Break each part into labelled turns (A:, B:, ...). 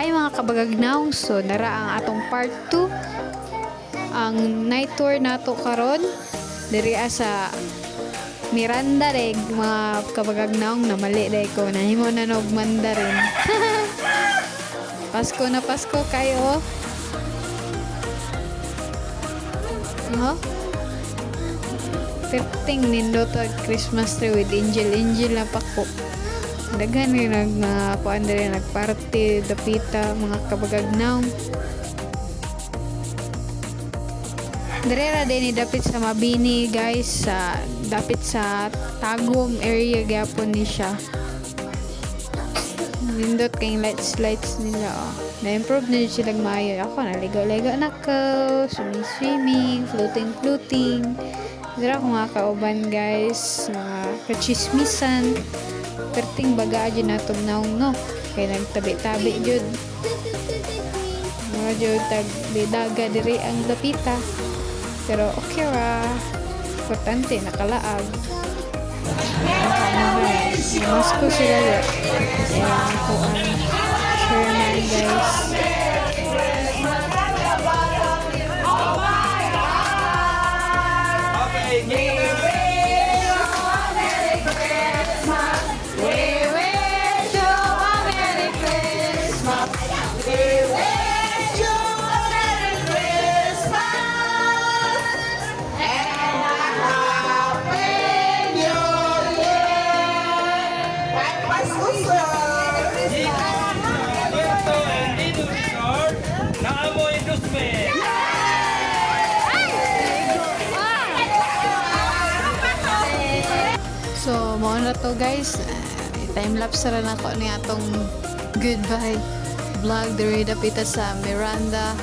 A: Hi mga kabagagnaw, so nara ang atong part 2 ang night tour nato karon diri sa Miranda reg mga kabagagnaw na mali day ko nahimo na nog mandarin. Pasko na Pasko kayo. Huh? Perting nindot Christmas tree with angel angel na pako. Daghan ni nag uh, kuan diri nagparty dapita mga kabagagnaw. Dire ra din dapit sa Mabini guys sa dapit sa Tagum area gyapon ni siya. Nindot kay lights lights nila oh. Na-improve na yun silang maayo. Ako naligaw-ligaw na ko. Swimming-swimming. Floating-floating. Dira ko mga kauban guys. Mga kachismisan. Perting baga dyan na naong no. Kaya nagtabi-tabi dyan. Mga dyan tag daga diri ang lapita. Pero okay ra. Importante nakalaag. Mas ko sila dyan. Ayan ko ang Sherman guys. So, mo na to guys. time lapse ra na ko ni atong goodbye vlog diri dapita sa Miranda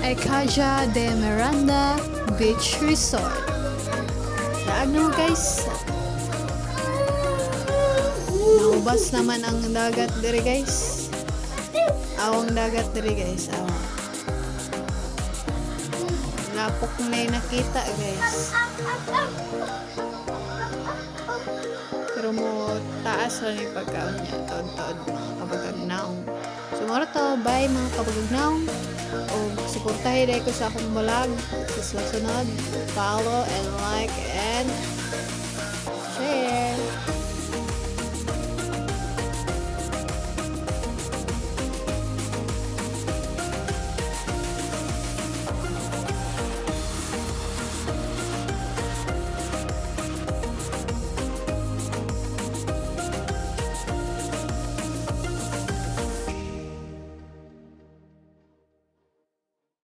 A: Ecaja de Miranda Beach Resort. Daag na guys. Naubas naman ang dagat diri guys. Awang dagat diri guys. Awang. Napok na nakita guys. Pero mo taas lang yung pagkaon niya. Taon-taon kapagagnaong. So moro to. Bye mga kapagagnaong. O suportahin dahil ko sa akong vlog. Sa susunod. Follow and like and share.